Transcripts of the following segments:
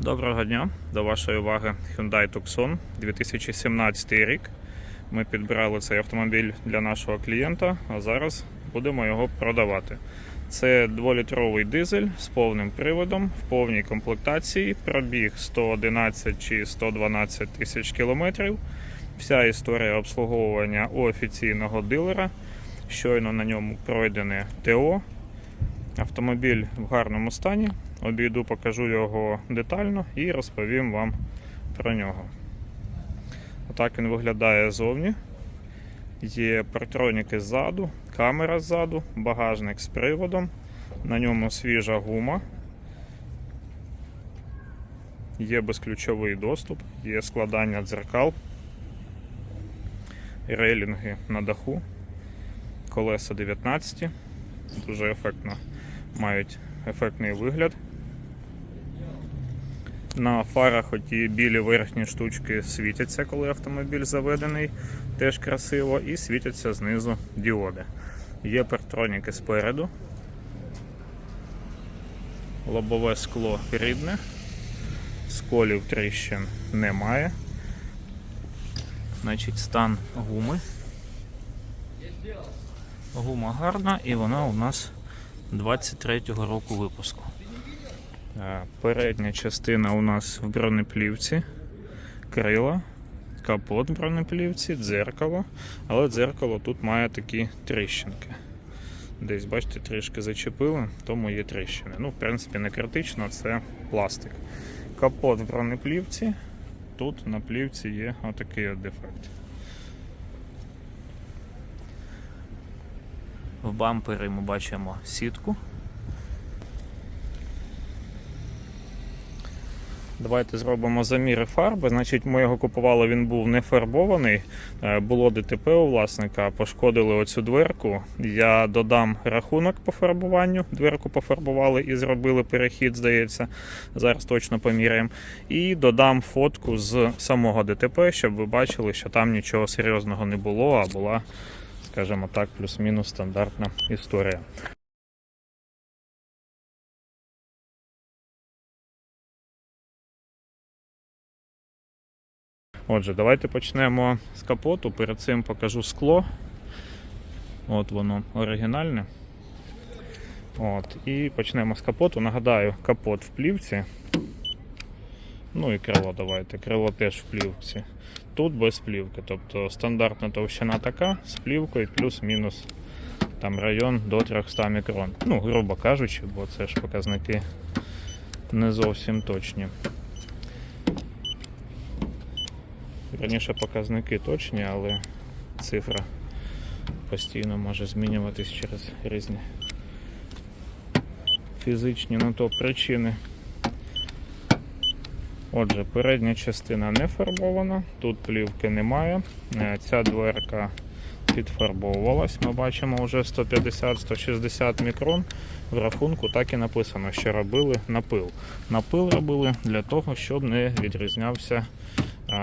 Доброго дня! До вашої уваги Hyundai Tucson 2017 рік. Ми підбирали цей автомобіль для нашого клієнта, а зараз будемо його продавати. Це 2-літровий дизель з повним приводом в повній комплектації. Пробіг 111 чи 112 тисяч кілометрів. Вся історія обслуговування у офіційного дилера. Щойно на ньому пройдене ТО. Автомобіль в гарному стані. Обійду, покажу його детально і розповім вам про нього. Отак він виглядає ззовні. Є партроніки ззаду, камера ззаду, багажник з приводом. На ньому свіжа гума. Є безключовий доступ, є складання дзеркал, рейлінги на даху, колеса 19. Дуже ефектно мають ефектний вигляд. На фарах оті білі верхні штучки світяться, коли автомобіль заведений, теж красиво, і світяться знизу діоди. Є партроніки спереду. Лобове скло рідне, сколів тріщин немає. Значить, стан гуми. Гума гарна і вона у нас 23-го року випуску. Е, Передня частина у нас в бронеплівці, крила, капот бронеплівці, дзеркало. Але дзеркало тут має такі тріщинки. Десь, бачите, трішки зачепили, тому є тріщини. Ну, в принципі, не критично, це пластик. Капот в бронеплівці. Тут на плівці є отакий от дефект. В бампері ми бачимо сітку. Давайте зробимо заміри фарби. Значить, ми його купували, він був не фарбований. Е, Було ДТП у власника, пошкодили оцю дверку. Я додам рахунок по фарбуванню. Дверку пофарбували і зробили перехід, здається. Зараз точно поміряємо. І додам фотку з самого ДТП, щоб ви бачили, що там нічого серйозного не було, а була, скажімо так, плюс-мінус стандартна історія. Отже, давайте почнемо з капоту. Перед цим покажу скло. От воно оригінальне. От, і почнемо з капоту. Нагадаю, капот в плівці. Ну і крило давайте. Крило теж в плівці. Тут без плівки. Тобто стандартна товщина така з плівкою плюс-мінус там район до 300 мікрон. Ну, грубо кажучи, бо це ж показники не зовсім точні. Раніше показники точні, але цифра постійно може змінюватись через різні фізичні на то причини. Отже, передня частина не фарбована, тут плівки немає. Е, Ця дверка підфарбовувалась. Ми бачимо вже 150-160 мікрон. В рахунку так і написано, що робили напил. Напил робили для того, щоб не відрізнявся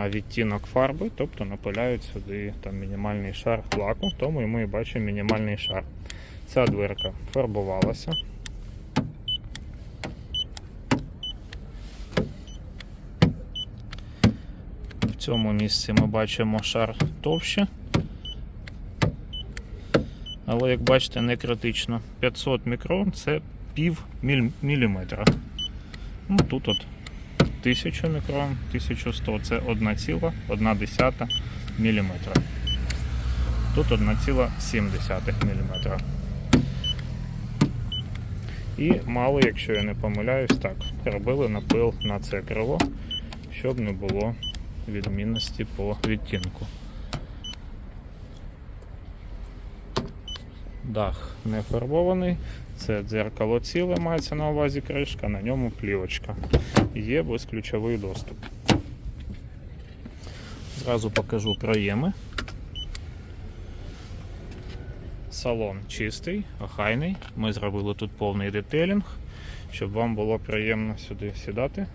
відтінок фарби, тобто напиляють сюди там мінімальний шар лаку, тому і ми бачимо мінімальний шар. Ця дверка фарбувалася. В цьому місці ми бачимо шар товще. Але, як бачите, не критично. 500 мікрон це пів міліметра. Ну, тут от 1000 мікрон, 1100 це 1,1 мм. Тут 1,7 мм. І мало, якщо я не помиляюсь, так, робили напил на це крило, щоб не було відмінності по відтінку. Дах не фарбований, це дзеркало ціле, мається на увазі кришка, на ньому плівочка. Є безключовий доступ. Зразу покажу проєми. Салон чистий, охайний. Ми зробили тут повний детелінг, щоб вам було приємно сюди сідати.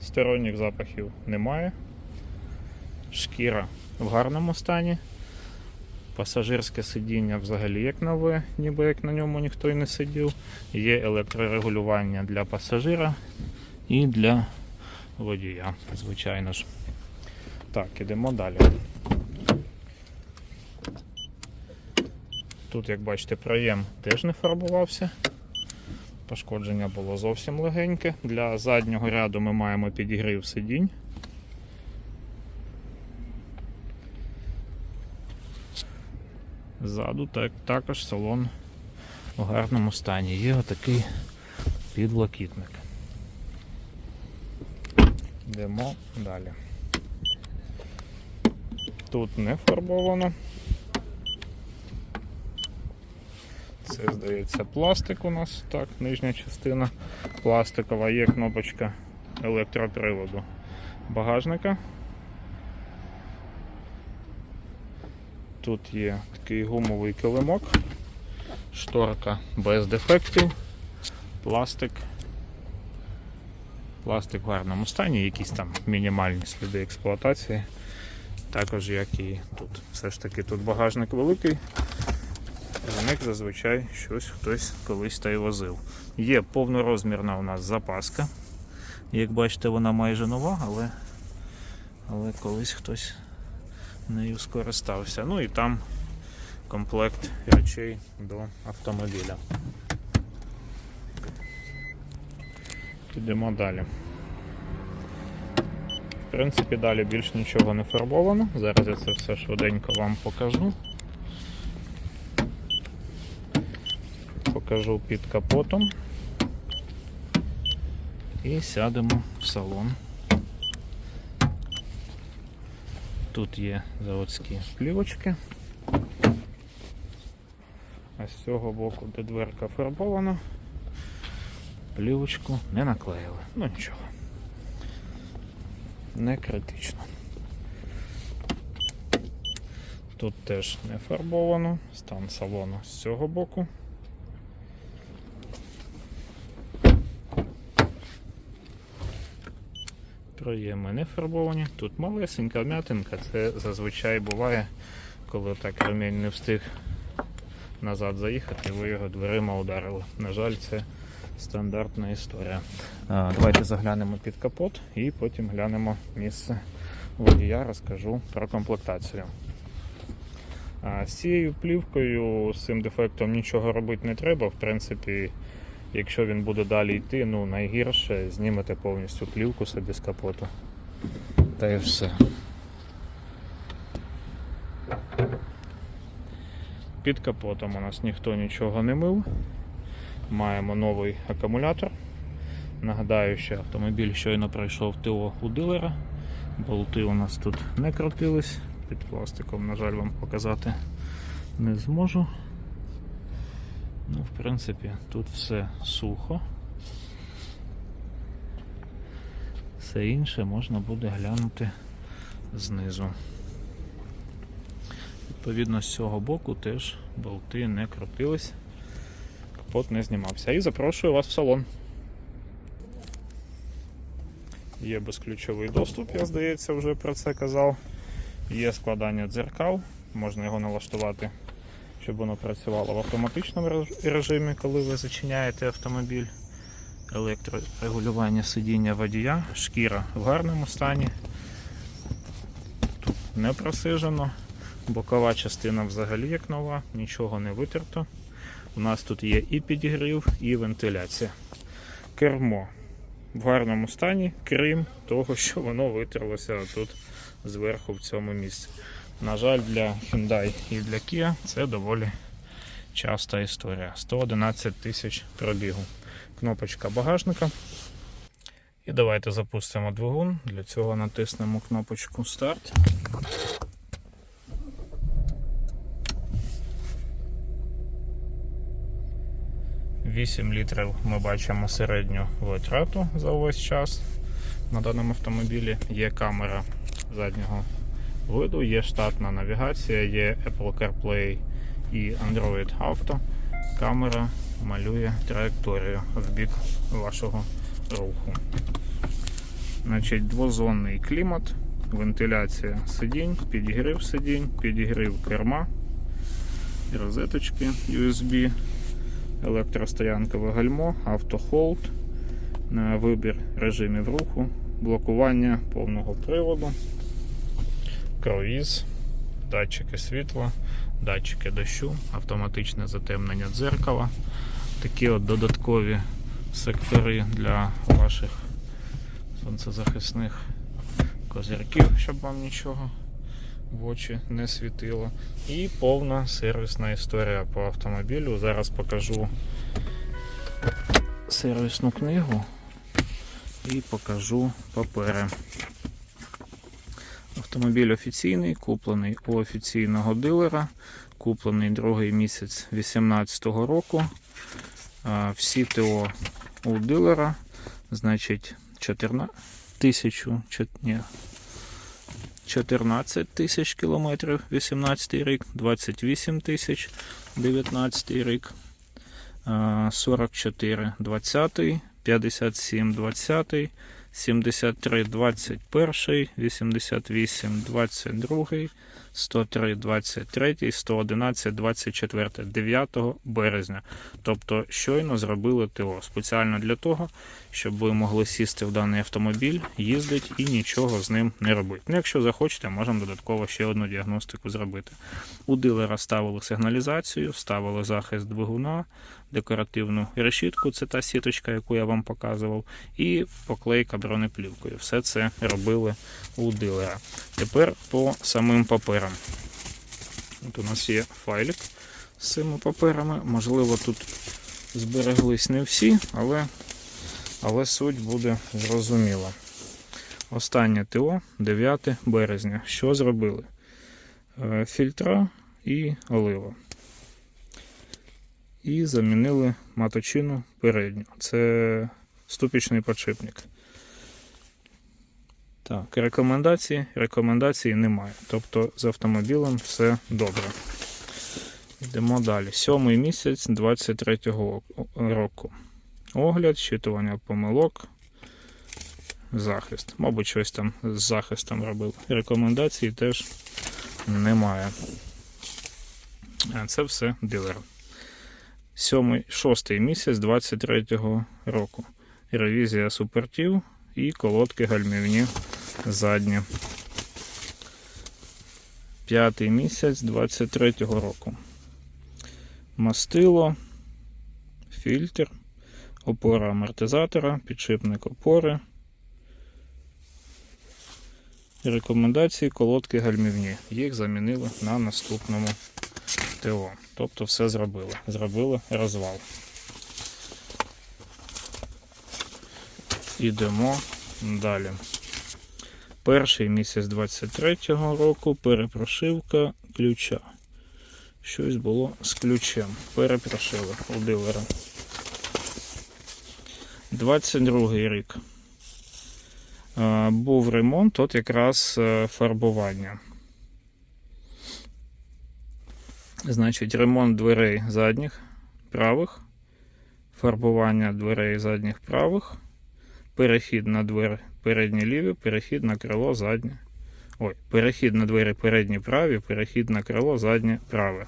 Сторонніх запахів немає. Шкіра в гарному стані. Пасажирське сидіння взагалі як нове, ніби як на ньому ніхто і не сидів. Є електрорегулювання для пасажира і для водія, звичайно ж. Так, ідемо далі. Тут, як бачите, проєм теж не фарбувався. Пошкодження було зовсім легеньке. Для заднього ряду ми маємо підігрів сидінь. Ззаду так, також салон у гарному стані. Є отакий підлокітник. Йдемо далі. Тут не фарбовано. Це, здається, пластик у нас, так, нижня частина пластикова, є кнопочка електроприводу багажника. Тут є такий гумовий килимок, шторка без дефектів, пластик. Пластик в гарному стані, якісь там мінімальні сліди експлуатації. Також як і тут. Все ж таки тут багажник великий. В них зазвичай щось хтось колись та й возив. Є повнорозмірна у нас запаска. Як бачите, вона майже нова, але, але колись хтось нею скористався. Ну і там комплект речей до автомобіля. Підемо далі. В принципі, далі більш нічого не фарбовано. Зараз я це все швиденько вам покажу. Покажу під капотом. І сядемо в салон. Тут є заводські плівочки. А з цього боку, де дверка фарбована, плівочку не наклеїли. Ну нічого. Не критично. Тут теж не фарбовано, стан салону з цього боку. Проєми не фарбовані. Тут малесенька вмятинка, це зазвичай буває, коли так ремінь не встиг назад заїхати, ви його дверима ударили. На жаль, це стандартна історія. А, Давайте заглянемо під капот і потім глянемо місце водія, розкажу про комплектацію. А, З цією плівкою, з цим дефектом нічого робити не треба. В принципі, якщо він буде далі йти, ну найгірше знімете повністю плівку собі з капоту. Та і все. Під капотом у нас ніхто нічого не мив. Маємо новий акумулятор. Нагадаю, що автомобіль щойно пройшов ТО у дилера. Болти у нас тут не крутились. Під пластиком, на жаль, вам показати не зможу. Ну, в принципі, тут все сухо. Все інше можна буде глянути знизу. Відповідно, з цього боку теж болти не крутились, капот не знімався. І запрошую вас в салон. Є безключовий доступ, я здається, вже про це казав. Є складання дзеркал, можна його налаштувати, щоб воно працювало в автоматичному режимі, коли ви зачиняєте автомобіль. Електрорегулювання сидіння водія, шкіра в гарному стані. Тут не просижено. Бокова частина взагалі як нова, нічого не витерто. У нас тут є і підігрів, і вентиляція. Кермо в гарному стані, крім того, що воно витерлося тут зверху в цьому місці. На жаль, для Hyundai і для Kia це доволі часта історія. 111 тисяч пробігу. Кнопочка багажника. І давайте запустимо двигун. Для цього натиснемо кнопочку старт. Вісім літрів ми бачимо середню витрату за увесь час на даному автомобілі. Є камера заднього виду, є штатна навігація, є Apple CarPlay і Android Auto. Камера малює траєкторію в бік вашого руху. Значить, двозонний клімат, вентиляція сидінь, підігрів сидінь, підігрів керма, розеточки USB, електростоянкове гальмо, автохолд, вибір режимів руху, блокування повного приводу, круїз, датчики світла, датчики дощу, автоматичне затемнення дзеркала. Такі от додаткові сектори для ваших сонцезахисних козирків, щоб вам нічого в очі не світило. І повна сервісна історія по автомобілю. Зараз покажу сервісну книгу і покажу папери. Автомобіль офіційний, куплений у офіційного дилера, куплений другий місяць 2018 року. Всі ТО у дилера, значить, 14 ні, 14 тисяч кілометрів 18 рік, 28 тисяч 19 рік, 44 20, 57 20, 73 21, 88 22, 103 23, 111 24, 9 березня. Тобто щойно зробили ТО спеціально для того, щоб ви могли сісти в даний автомобіль, їздити і нічого з ним не робити. Ну, якщо захочете, можемо додатково ще одну діагностику зробити. У дилера ставили сигналізацію, ставили захист двигуна, декоративну решітку, це та сіточка, яку я вам показував, і поклейка бронеплівкою. Все це робили у дилера. Тепер по самим паперам. От у нас є файлик з цими паперами. Можливо, тут збереглись не всі, але, але суть буде зрозуміла. Останнє ТО 9 березня. Що зробили? Е, Фільтра і олива. І замінили маточину передню. Це ступічний подшипник. Так, рекомендації. Рекомендацій немає. Тобто з автомобілем все добре. Йдемо далі. Сьомий місяць 23-го року. Огляд, щитування помилок, захист. Мабуть, щось там з захистом робив. Рекомендацій теж немає. А Це все дилер. Сьомий, шостий місяць 23-го року. Ревізія супертів і колодки гальмівні задні. П'ятий місяць 23-го року. Мастило, фільтр, опора амортизатора, підшипник опори. Рекомендації колодки гальмівні. Їх замінили на наступному ТО. Тобто все зробили. Зробили розвал. Ідемо далі. Перший місяць 23-го року перепрошивка ключа. Щось було з ключем. Перепрошили у дилера. 22 рік. Був ремонт, от якраз е, фарбування. Значить, ремонт дверей задніх правих, фарбування дверей задніх правих, перехід на двері передні ліві, перехід на крило заднє. Ой, перехід на двері передні праві, перехід на крило заднє праве,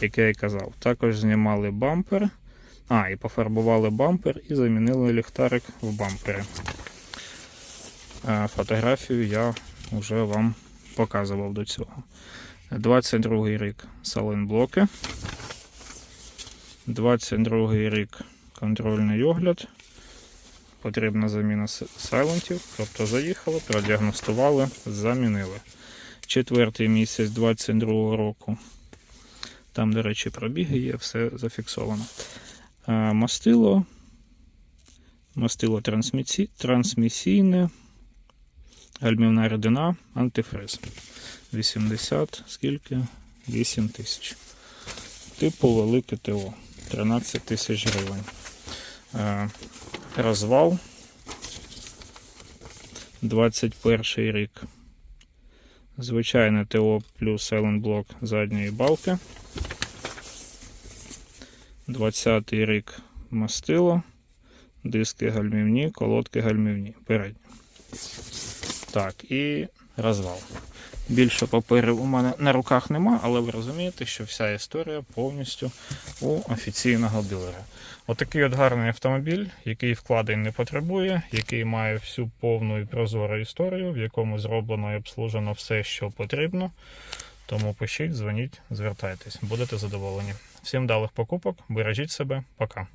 як я і казав. Також знімали бампер. А, і пофарбували бампер і замінили ліхтарик в бампері. Е, Фотографію я вже вам показував до цього. 22 рік саленблоки. 22 рік контрольний огляд. Потрібна заміна сайлентів. Тобто заїхали, продіагностували, замінили. Четвертий місяць 22 року. Там, до речі, пробіги є, все зафіксовано. А, Мастило. Мастило трансмісі... трансмісійне. Гальмівна рідина, антифриз. 80, скільки? 8 тисяч. Типу велике ТО. 13 тисяч гривень. Розвал. 21 рік. Звичайне ТО плюс елен-блок задньої балки. 20 й рік мастило. Диски гальмівні, колодки гальмівні. Передні. Так, і розвал. Більше паперів у мене на руках нема, але ви розумієте, що вся історія повністю у офіційного дилера. Отакий от гарний автомобіль, який вкладень не потребує, який має всю повну і прозору історію, в якому зроблено і обслужено все, що потрібно. Тому пишіть, дзвоніть, звертайтесь, будете задоволені. Всім вдалих покупок, бережіть себе, пока.